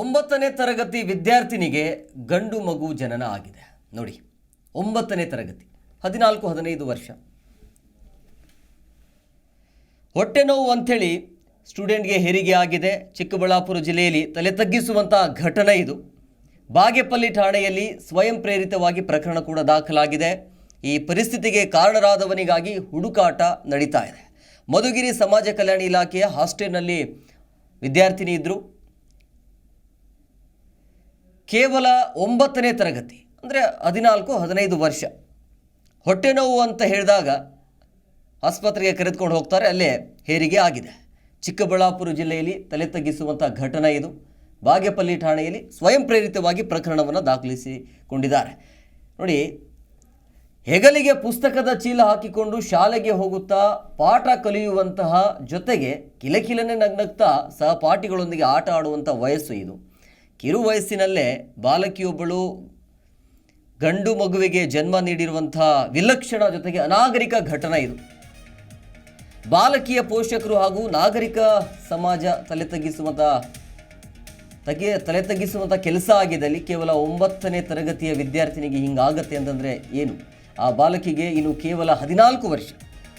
ಒಂಬತ್ತನೇ ತರಗತಿ ವಿದ್ಯಾರ್ಥಿನಿಗೆ ಗಂಡು ಮಗು ಜನನ ಆಗಿದೆ. ನೋಡಿ, ಒಂಬತ್ತನೇ ತರಗತಿ, ಹದಿನಾಲ್ಕು, ಹದಿನೈದು ವರ್ಷ. ಹೊಟ್ಟೆ ನೋವು ಅಂಥೇಳಿ ಸ್ಟೂಡೆಂಟ್ಗೆ ಹೆರಿಗೆ ಆಗಿದೆ. ಚಿಕ್ಕಬಳ್ಳಾಪುರ ಜಿಲ್ಲೆಯಲ್ಲಿ ತಲೆ ತಗ್ಗಿಸುವಂಥ ಘಟನೆ ಇದು. ಬಾಗೇಪಲ್ಲಿ ಠಾಣೆಯಲ್ಲಿ ಸ್ವಯಂ ಪ್ರೇರಿತವಾಗಿ ಪ್ರಕರಣ ಕೂಡ ದಾಖಲಾಗಿದೆ. ಈ ಪರಿಸ್ಥಿತಿಗೆ ಕಾರಣರಾದವನಿಗಾಗಿ ಹುಡುಕಾಟ ನಡೀತಾ ಇದೆ. ಮಧುಗಿರಿ ಸಮಾಜ ಕಲ್ಯಾಣ ಇಲಾಖೆಯ ಹಾಸ್ಟೆಲ್ನಲ್ಲಿ ವಿದ್ಯಾರ್ಥಿನಿ ಇದ್ದರು ಕೇವಲ ಒಂಬತ್ತನೇ ತರಗತಿ, ಅಂದರೆ ಹದಿನಾಲ್ಕು, ಹದಿನೈದು ವರ್ಷ. ಹೊಟ್ಟೆ ನೋವು ಅಂತ ಹೇಳಿದಾಗ ಆಸ್ಪತ್ರೆಗೆ ಕರೆದುಕೊಂಡು ಹೋಗ್ತಾರೆ, ಅಲ್ಲೇ ಹೇರಿಗೆ ಆಗಿದೆ. ಚಿಕ್ಕಬಳ್ಳಾಪುರ ಜಿಲ್ಲೆಯಲ್ಲಿ ತಲೆ ತಗ್ಗಿಸುವಂಥ ಘಟನೆ ಇದು. ಬಾಗೇಪಲ್ಲಿ ಠಾಣೆಯಲ್ಲಿ ಸ್ವಯಂ ಪ್ರೇರಿತವಾಗಿ ಪ್ರಕರಣವನ್ನು ದಾಖಲಿಸಿಕೊಂಡಿದ್ದಾರೆ. ನೋಡಿ, ಹೆಗಲಿಗೆ ಪುಸ್ತಕದ ಚೀಲ ಹಾಕಿಕೊಂಡು ಶಾಲೆಗೆ ಹೋಗುತ್ತಾ ಪಾಠ ಕಲಿಯುವಂತಹ ಜೊತೆಗೆ ಕಿಲಕಿಲನೆ ನಗ್ನಗ್ತಾ ಸಹಪಾಠಿಗಳೊಂದಿಗೆ ಆಟ ಆಡುವಂಥ ವಯಸ್ಸು ಇದು. ಕಿರು ವಯಸ್ಸಿನಲ್ಲೇ ಬಾಲಕಿಯೊಬ್ಬಳು ಗಂಡು ಮಗುವಿಗೆ ಜನ್ಮ ನೀಡಿರುವಂಥ ವಿಲಕ್ಷಣ ಜೊತೆಗೆ ಅನಾಗರಿಕ ಘಟನೆ ಇದು. ಬಾಲಕಿಯ ಪೋಷಕರು ಹಾಗೂ ನಾಗರಿಕ ಸಮಾಜ ತಲೆ ತಗ್ಗಿಸುವಂಥ ತಗೆ ತಲೆ ತಗ್ಗಿಸುವಂಥ ಕೆಲಸ ಆಗಿದೆ ಅಲ್ಲಿ ಕೇವಲ ಒಂಬತ್ತನೇ ತರಗತಿಯ ವಿದ್ಯಾರ್ಥಿನಿಗೆ ಹಿಂಗಾಗತ್ತೆ ಅಂತಂದರೆ ಏನು? ಆ ಬಾಲಕಿಗೆ ಇನ್ನು ಕೇವಲ ಹದಿನಾಲ್ಕು ವರ್ಷ.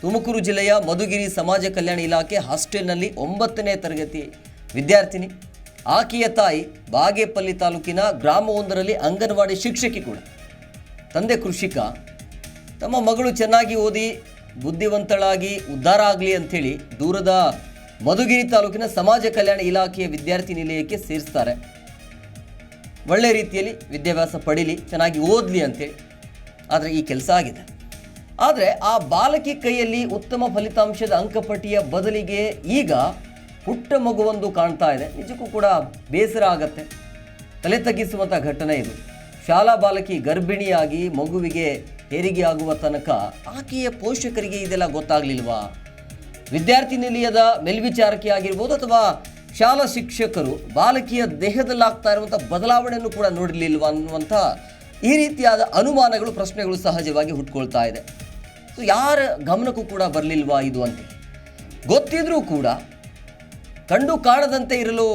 ತುಮಕೂರು ಜಿಲ್ಲೆಯ ಮಧುಗಿರಿ ಸಮಾಜ ಕಲ್ಯಾಣ ಇಲಾಖೆ ಹಾಸ್ಟೆಲ್ನಲ್ಲಿ ಒಂಬತ್ತನೇ ತರಗತಿ ವಿದ್ಯಾರ್ಥಿನಿ. ಆಕೆಯ ತಾಯಿ ಬಾಗೇಪಲ್ಲಿ ತಾಲೂಕಿನ ಗ್ರಾಮವೊಂದರಲ್ಲಿ ಅಂಗನವಾಡಿ ಶಿಕ್ಷಕಿ ಕೂಡ. ತಂದೆ ಕೃಷಿಕ. ತಮ್ಮ ಮಗಳು ಚೆನ್ನಾಗಿ ಓದಿ, ಬುದ್ಧಿವಂತಳಾಗಿ ಉದ್ಧಾರ ಆಗಲಿ ಅಂಥೇಳಿ ದೂರದ ಮಧುಗಿರಿ ತಾಲೂಕಿನ ಸಮಾಜ ಕಲ್ಯಾಣ ಇಲಾಖೆಯ ವಿದ್ಯಾರ್ಥಿ ನಿಲಯಕ್ಕೆ ಸೇರಿಸ್ತಾರೆ. ಒಳ್ಳೆ ರೀತಿಯಲ್ಲಿ ವಿದ್ಯಾಭ್ಯಾಸ ಪಡೀಲಿ, ಚೆನ್ನಾಗಿ ಓದಲಿ ಅಂತೇಳಿ ಆದರೆ ಈ ಕೆಲಸ ಆಗಿದೆ. ಆದರೆ ಆ ಬಾಲಕಿ ಕೈಯಲ್ಲಿ ಉತ್ತಮ ಫಲಿತಾಂಶದ ಅಂಕಪಟ್ಟಿಯ ಬದಲಿಗೆ ಈಗ ಪುಟ್ಟ ಮಗುವೊಂದು ಕಾಣ್ತಾ ಇದೆ. ನಿಜಕ್ಕೂ ಕೂಡ ಬೇಸರ ಆಗತ್ತೆ. ತಲೆ ತಗ್ಗಿಸುವಂಥ ಘಟನೆ ಇದು. ಶಾಲಾ ಬಾಲಕಿ ಗರ್ಭಿಣಿಯಾಗಿ ಮಗುವಿಗೆ ಹೆರಿಗೆ ಆಗುವ ತನಕ ಆಕೆಯ ಪೋಷಕರಿಗೆ ಇದೆಲ್ಲ ಗೊತ್ತಾಗಲಿಲ್ವಾ? ವಿದ್ಯಾರ್ಥಿ ನಿಲಯದ ಮೇಲ್ವಿಚಾರಕಿ ಆಗಿರ್ಬೋದು ಅಥವಾ ಶಾಲಾ ಶಿಕ್ಷಕರು ಬಾಲಕಿಯ ದೇಹದಲ್ಲಾಗ್ತಾ ಇರುವಂಥ ಬದಲಾವಣೆಯನ್ನು ಕೂಡ ನೋಡಲಿಲ್ವಾ ಅನ್ನುವಂಥ ಈ ರೀತಿಯಾದ ಅನುಮಾನಗಳು, ಪ್ರಶ್ನೆಗಳು ಸಹಜವಾಗಿ ಹುಟ್ಕೊಳ್ತಾ ಇದೆ. ಸೊ, ಯಾರ ಗಮನಕ್ಕೂ ಕೂಡ ಬರಲಿಲ್ವಾ ಇದು ಅಂತ. ಗೊತ್ತಿದ್ರೂ ಕೂಡ ಕಂಡು ಕಾಣದಂತೆ ಇರಲು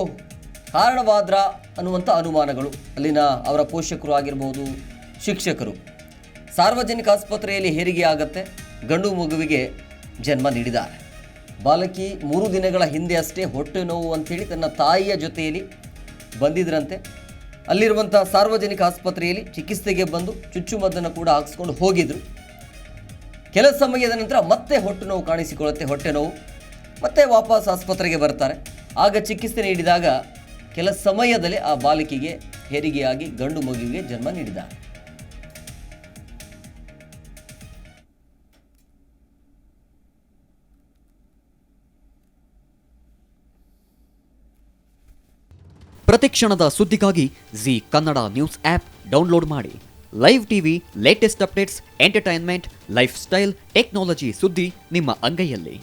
ಕಾರಣವಾದ್ರ ಅನ್ನುವಂಥ ಅನುಮಾನಗಳು. ಅಲ್ಲಿನ ಅವರ ಪೋಷಕರು ಆಗಿರ್ಬೋದು, ಶಿಕ್ಷಕರು. ಸಾರ್ವಜನಿಕ ಆಸ್ಪತ್ರೆಯಲ್ಲಿ ಹೆರಿಗೆ ಆಗತ್ತೆ, ಗಂಡು ಮಗುವಿಗೆ ಜನ್ಮ ನೀಡಿದ್ದಾರೆ. ಬಾಲಕಿ ಮೂರು ದಿನಗಳ ಹಿಂದೆ ಅಷ್ಟೇ ಹೊಟ್ಟೆ ನೋವು ಅಂಥೇಳಿ ತನ್ನ ತಾಯಿಯ ಜೊತೆಯಲ್ಲಿ ಬಂದಿದ್ರಂತೆ. ಅಲ್ಲಿರುವಂಥ ಸಾರ್ವಜನಿಕ ಆಸ್ಪತ್ರೆಯಲ್ಲಿ ಚಿಕಿತ್ಸೆಗೆ ಬಂದು ಚುಚ್ಚುಮದ್ದನ್ನು ಕೂಡ ಹಾಕಿಸ್ಕೊಂಡು ಹೋಗಿದ್ರು. ಕೆಲ ಸಮಯದ ನಂತರ ಮತ್ತೆ ಹೊಟ್ಟೆ ನೋವು ಕಾಣಿಸಿಕೊಳ್ಳುತ್ತೆ, ಹೊಟ್ಟೆ ನೋವು. ಮತ್ತೆ ವಾಪಸ್ ಆಸ್ಪತ್ರೆಗೆ ಬರ್ತಾರೆ. ಆಗ ಚಿಕಿತ್ಸೆ ನೀಡಿದಾಗ ಕೆಲ ಸಮಯದಲ್ಲಿ ಆ ಬಾಲಕಿಗೆ ಹೆರಿಗೆಯಾಗಿ ಗಂಡು ಮಗುವಿಗೆ ಜನ್ಮ ನೀಡಿದ ಪ್ರತಿ ಕ್ಷಣದ ಸುದ್ದಿಗಾಗಿ Zee Kannada news app download ಮಾಡಿ. Live TV latest updates entertainment lifestyle technology ಸುದ್ದಿ ನಿಮ್ಮ ಅಂಗೈಯಲ್ಲಿ.